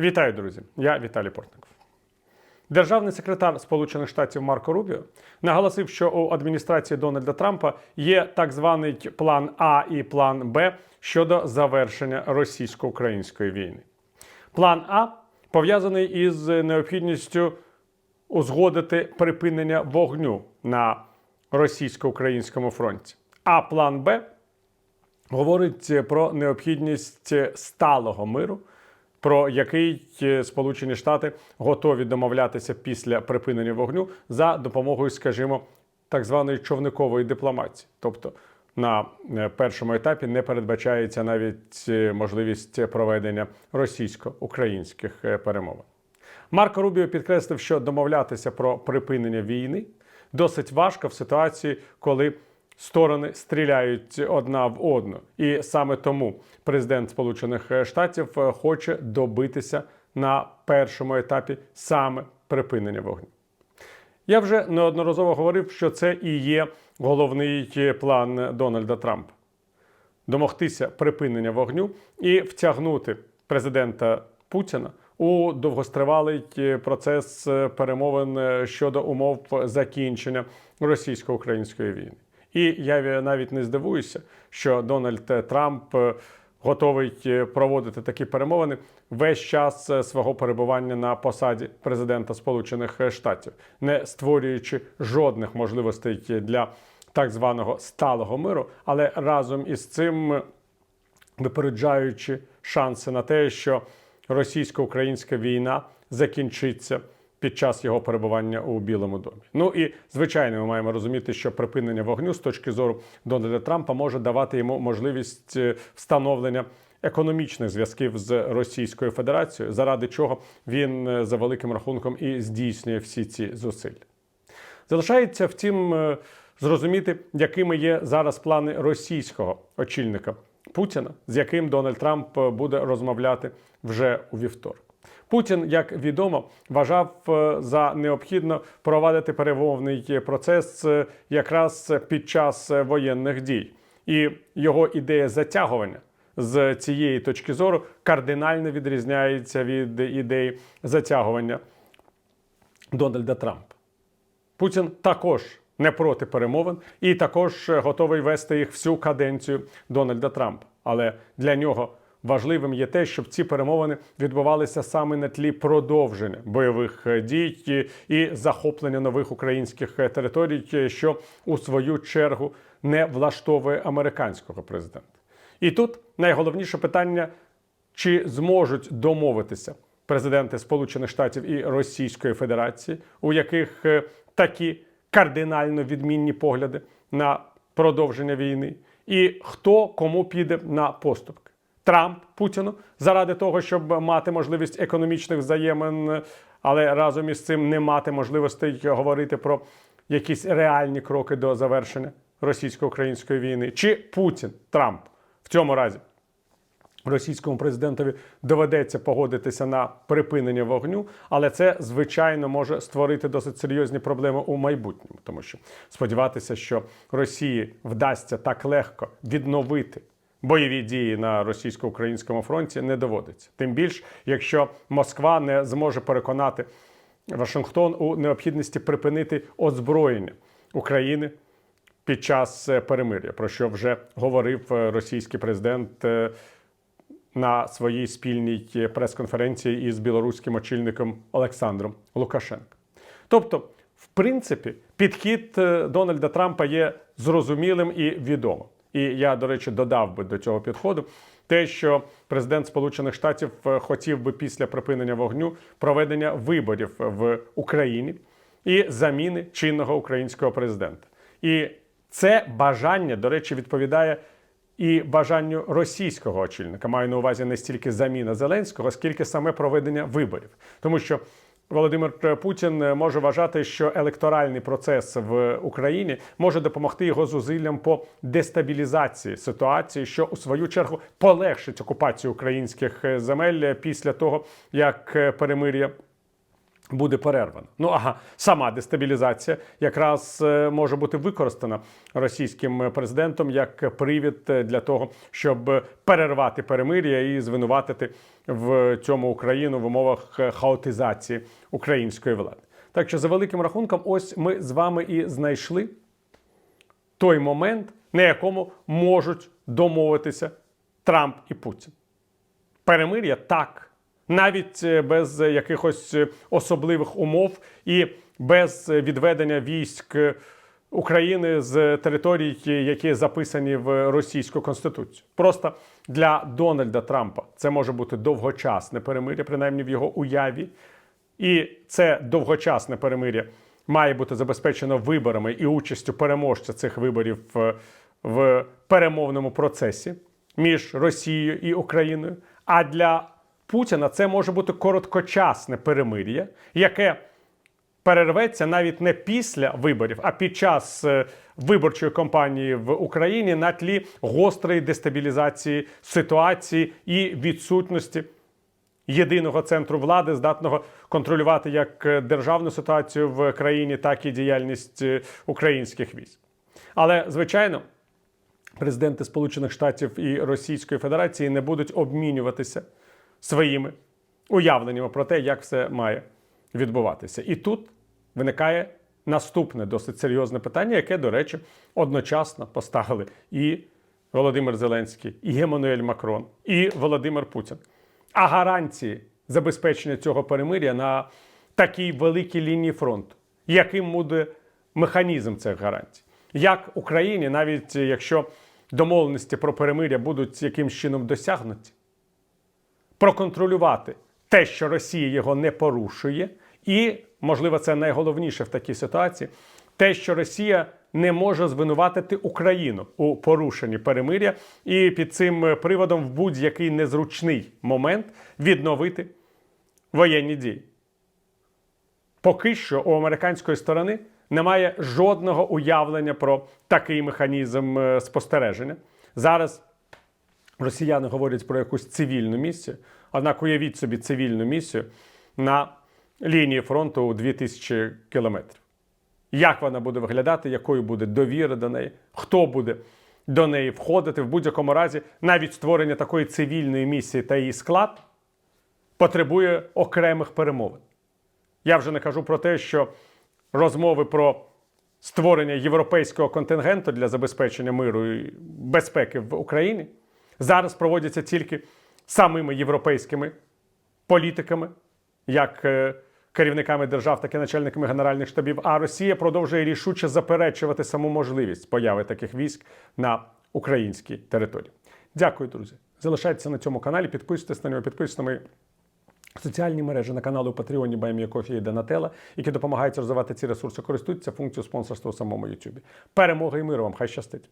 Вітаю, друзі! Я Віталій Портников. Державний секретар Сполучених Штатів Марко Рубіо наголосив, що у адміністрації Дональда Трампа є так званий план А і план Б щодо завершення російсько-української війни. План А пов'язаний із необхідністю узгодити припинення вогню на російсько-українському фронті. А план Б говорить про необхідність сталого миру, про який е, Сполучені Штати готові домовлятися після припинення вогню за допомогою, скажімо, так званої човникової дипломатії. Тобто на е, першому етапі не передбачається навіть е, можливість проведення російсько-українських перемовин. Марко Рубіо підкреслив, що домовлятися про припинення війни досить важко в ситуації, коли сторони стріляють одна в одну. І саме тому президент Сполучених Штатів е, хоче добитися на першому етапі саме припинення вогню. Я вже неодноразово говорив, що це і є головний план Дональда Трампа домогтися припинення вогню і втягнути президента Путіна у довгостривалий е, процес е, перемовин щодо умов закінчення російсько-української війни. І я навіть не здивуюся, що Дональд Трамп е, готовий е, проводити такі перемовини весь час е, свого перебування на посаді президента Сполучених Штатів, не створюючи жодних можливостей для так званого сталого миру, але разом із цим випереджаючи шанси на те, що російсько-українська війна закінчиться під час його перебування у Білому домі. Ну і звичайно, ми маємо розуміти, що припинення вогню з точки зору Дональда Трампа може давати йому можливість е, встановлення. Економічних зв'язків з Російською Федерацією, заради чого він е, за великим рахунком і здійснює всі ці зусилля. Залишається, втім, е, зрозуміти, якими є зараз плани російського очільника Путіна, з яким Дональд Трамп буде розмовляти вже у вівторок. Путін, як відомо, вважав е, за необхідно провадити перемовний процес е, якраз під час е, воєнних дій, і його ідея затягування з цієї точки зору кардинально відрізняється від ідеї затягування Дональда Трампа. Путін також не проти перемовин і також готовий вести їх всю каденцію Дональда Трампа. Але для нього важливим є те, щоб ці перемовини відбувалися саме на тлі продовження бойових дій і захоплення нових українських територій, що у свою чергу не влаштовує американського президента. І тут найголовніше питання: чи зможуть домовитися президенти Сполучених Штатів і Російської Федерації, у яких е, такі кардинально відмінні погляди на продовження війни, і хто кому піде на поступки. Трамп Путіну заради того, щоб мати можливість економічних взаємин, але разом із цим не мати можливостей говорити про якісь реальні кроки до завершення російсько-української війни, чи Путін Трамп в цьому разі російському президентові доведеться погодитися на припинення вогню, але це звичайно може створити досить серйозні проблеми у майбутньому, тому що сподіватися, що Росії вдасться так легко відновити. Бойові дії на російсько-українському фронті не доводиться. Тим більш, якщо Москва не зможе переконати Вашингтон у необхідності припинити озброєння України під час е, перемир'я, про що вже говорив е, російський президент е, на своїй спільній прес-конференції із білоруським очільником Олександром Лукашенко. Тобто, в принципі, підхід Дональда Трампа є зрозумілим і відомим. І я, до речі, додав би до цього підходу те, що президент Сполучених Штатів хотів би після припинення вогню проведення виборів в Україні і заміни чинного українського президента. І це бажання, до речі, відповідає і бажанню російського очільника. Маю на увазі не стільки заміна Зеленського, скільки саме проведення виборів, тому що. Володимир Путін може вважати, що електоральний процес в Україні може допомогти його зусиллям по дестабілізації ситуації, що у свою чергу полегшить окупацію українських земель після того, як перемир'я буде перервана. Ну ага, сама дестабілізація якраз е, може бути використана російським президентом як привід е, для того, щоб перервати перемир'я і звинуватити в цьому Україну в умовах е, хаотизації української влади. Так що, за великим рахунком, ось ми з вами і знайшли той момент, на якому можуть домовитися Трамп і Путін. Перемир'я так, навіть е, без якихось е, особливих умов і без відведення військ е, України з територій, які записані в російську конституцію. Просто для Дональда Трампа це може бути довгочасне перемир'я, принаймні в його уяві. І це довгочасне перемир'я має бути забезпечено виборами і участю переможця цих виборів в, в перемовному процесі між Росією і Україною. А для Путіна це може бути короткочасне перемир'я, яке перерветься навіть не після виборів, а під час е, виборчої кампанії в Україні на тлі гострої дестабілізації ситуації і відсутності єдиного центру влади, здатного контролювати як е, державну ситуацію в країні, так і діяльність е, українських військ. Але звичайно. Президенти Сполучених Штатів і Російської Федерації не будуть обмінюватися своїми уявленнями про те, як все має відбуватися. І тут виникає наступне досить серйозне питання, яке, до речі, одночасно поставили і Володимир Зеленський, і Еммануель Макрон, і Володимир Путін. А гарантії забезпечення цього перемир'я на такій великій лінії фронту, яким буде механізм цих гарантій? Як Україні, навіть якщо домовленості про перемир'я будуть якимсь чином досягнуті, проконтролювати те, що Росія його не порушує, і, можливо, це найголовніше в такій ситуації, те, що Росія не може звинуватити Україну у порушенні перемир'я, і під цим приводом в будь-який незручний момент відновити воєнні дії. Поки що у американської сторони немає жодного уявлення про такий механізм е, спостереження. Зараз росіяни говорять про якусь цивільну місію, однак уявіть собі цивільну місію на лінії фронту у 2000 кілометрів. Як вона буде виглядати, якою буде довіра до неї, хто буде до неї входити в будь-якому разі, навіть створення такої цивільної місії та її склад потребує окремих перемовин. Я вже не кажу про те, що розмови про створення європейського контингенту для забезпечення миру і безпеки в Україні зараз проводяться тільки самими європейськими політиками, як е, керівниками держав, так і начальниками генеральних штабів. А Росія продовжує рішуче заперечувати саму можливість появи таких військ на українській території. Дякую, друзі. Залишайтеся на цьому каналі, підписуйтесь на нього, підписуйтесь на мої Соціальні мережі на каналі у Патреоні Баймія Кофі і Донателла, які допомагають розвивати ці ресурси, користуються функцією спонсорства у самому Ютубі. Перемоги і миру вам! Хай щастить!